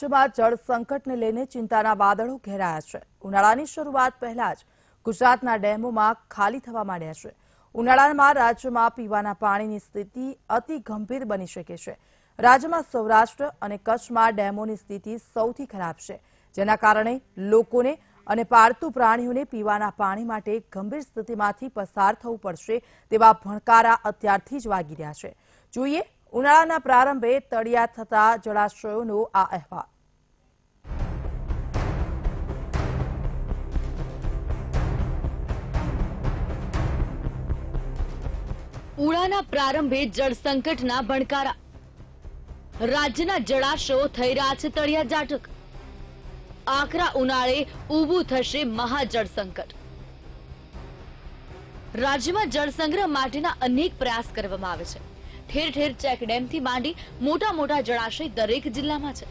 રાજ્યમાં જળ સંકટને લઈને ચિંતાના વાદળો ઘેરાયા છે. ઉનાળાની શરૂઆત પહેલા જ ગુજરાતના ડેમોમાં ખાલી થવા માંડ્યા છે. ઉનાળામાં રાજ્યમાં પીવાના પાણીની સ્થિતિ અતિ ગંભીર બની શકે છે. રાજ્યમાં સૌરાષ્ટ્ર અને કચ્છમાં ડેમોની સ્થિતિ સૌથી ખરાબ છે, જેના કારણે લોકોને અને પાળતુ પ્રાણીઓને પીવાના પાણી માટે ગંભીર સ્થિતિમાંથી પસાર થવું પડશે તેવા ભણકારા અત્યારથી જ વાગી રહ્યા છે. જોઈએ, ઉનાળાના પ્રારંભે તળિયા થતા જળાશયોનો આ અહેવાલ. ઉનાળાના પ્રારંભે જળ સંકટના ભણકારા. રાજ્યના જળાશયો થઈ રહ્યા છે તળિયા જાટક. આકરા ઉનાળે ઊભું થશે મહાજળ સંકટ. રાજ્યમાં જળ સંગ્રહ માટેના અનેક પ્રયાસ કરવામાં આવે છે. ઠેર ઠેર ચેકડેમથી માંડી મોટા મોટા જળાશય દરેક જિલ્લામાં છે.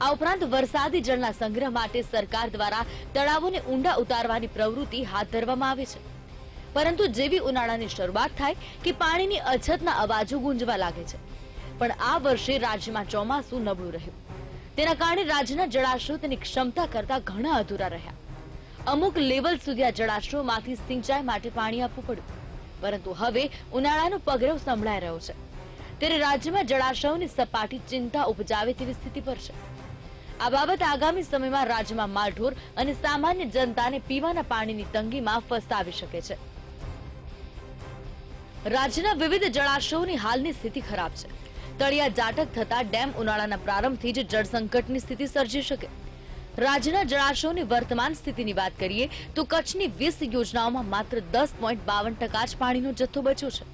આ ઉપરાંત વરસાદી જળના સંગ્રહ માટે સરકાર દ્વારા તળાવોને ઊંડા ઉતારવાની પ્રવૃત્તિ હાથ ધરવામાં આવે છે. પરંતુ જેવી ઉનાળાની શરૂઆત થાય કે પાણીની અછતના અવાજો ગુંજવા લાગે છે. પણ આ વર્ષે રાજ્યમાં ચોમાસું નબળું રહ્યું. તેના કારણે રાજ્યના જળાશયો તેની ક્ષમતા કરતા ઘણા અધૂરા રહ્યા. અમુક લેવલ સુધી આ જળાશયોમાંથી સિંચાઈ માટે પાણી આપવું પડ્યું. પરંતુ હવે ઉનાળાનો પગરવ સંભળાઈ રહ્યો છે. ત્યારે રાજ્યમાં જળાશયોની સપાટી ચિંતા ઉપજાવે તેવી સ્થિતિ પર છે. આ બાબત આગામી સમયમાં રાજ્યમાં માલઢોર અને સામાન્ય જનતાને પીવાના પાણીની તંગીમાં ફસાવી શકે છે. રાજ્યના વિવિધ જળાશયોની હાલની સ્થિતિ ખરાબ છે. તળિયા જાટક થતા ડેમ ઉનાળાના પ્રારંભથી જ જળસંકટની સ્થિતિ સર્જી શકે. રાજ્યના જળાશયોની વર્તમાન સ્થિતિની વાત કરીએ, તો કચ્છની વીસ યોજનાઓમાં માત્ર દસ પોઈન્ટ બાવન ટકા જ પાણીનો જથ્થો બચ્યો છે.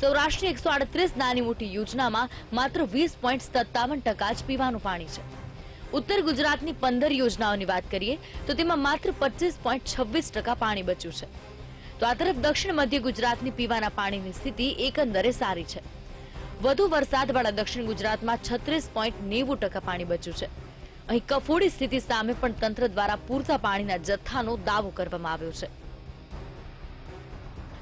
સૌરાષ્ટ્રની એકસો આડત્રીસ નાની મોટી યોજનામાં માત્ર વીસ પોઈન્ટ સત્તાવન ટકા જ પીવાનું પાણી છે. ઉત્તર ગુજરાતની પંદર યોજનાઓની વાત કરીએ, તો તેમાં માત્ર પચીસ પોઈન્ટ છવ્વીસ ટકા પાણી બચ્યું છે. તો આ તરફ દક્ષિણ મધ્ય ગુજરાતની પીવાના પાણીની સ્થિતિ એકંદરે સારી છે. વધુ વરસાદવાળા દક્ષિણ ગુજરાતમાં છત્રીસ પોઈન્ટ નેવું ટકા પાણી બચ્યું છે. અહીં કફોડી સ્થિતિ સામે પણ તંત્ર દ્વારા પૂરતા પાણીના જથ્થાનો દાવો કરવામાં આવ્યો છે.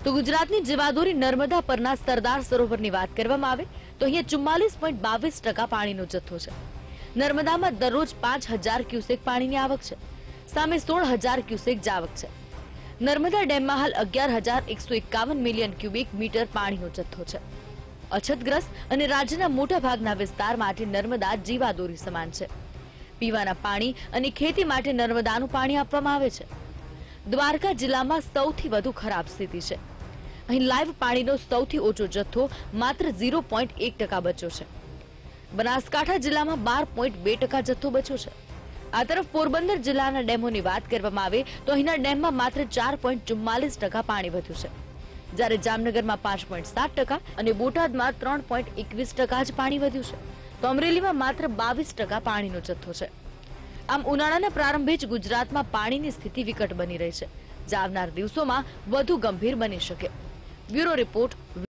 તો ગુજરાતની જીવાદોરી નર્મદા પરના સરદાર સરોવરની વાત કરવામાં આવે તો અહીંયા ચુમ્માલીસ પોઈન્ટ બાવીસ ટકા પાણીનો જથ્થો છે. નર્મદામાં દરરોજ પાંચ હજાર ક્યુસેક પાણીની આવક છે. સામે સોળ હજાર ક્યુસેક જાવક છે. નર્મદા ડેમમાં હાલ અગિયાર હજાર એકસો એકાવન મિલિયન ક્યુબિક મીટર પાણીનો જથ્થો છે. અછતગ્રસ્ત અને રાજ્યના મોટા ભાગના વિસ્તાર માટે નર્મદા જીવાદોરી સમાન છે. પીવાના પાણી અને ખેતી માટે નર્મદાનું પાણી આપવામાં આવે છે. દ્વારકા જિલ્લામાં સૌથી વધુ ખરાબ સ્થિતિ છે. અહીં લાઈવ પાણીનો સૌથી ઓછો જથ્થો માત્ર ઝીરો પોઈન્ટ એક ટકા બચ્યો છે. બનાસકાંઠા જિલ્લામાં બાર પોઈન્ટ બે ટકા જથ્થો બચ્યો છે. આ તરફ પોરબંદર જિલ્લાના ડેમોની વાત કરવામાં આવે તો અહીંના ડેમમાં માત્ર ચાર પોઈન્ટ ચુમ્માલીસ ટકા પાણી વધ્યું છે. જ્યારે જામનગરમાં પાંચ પોઈન્ટ સાત ટકા અને બોટાદમાં ત્રણ પોઈન્ટ એકવીસ ટકા જ પાણી વધ્યું છે. તો અમરેલીમાં માત્ર બાવીસ ટકા પાણીનો જથ્થો છે. આમ ઉનાળાના પ્રારંભે જ ગુજરાતમાં પાણીની સ્થિતિ વિકટ બની રહી છે. જે આવનાર દિવસોમાં વધુ ગંભીર બની શકે. Bureau report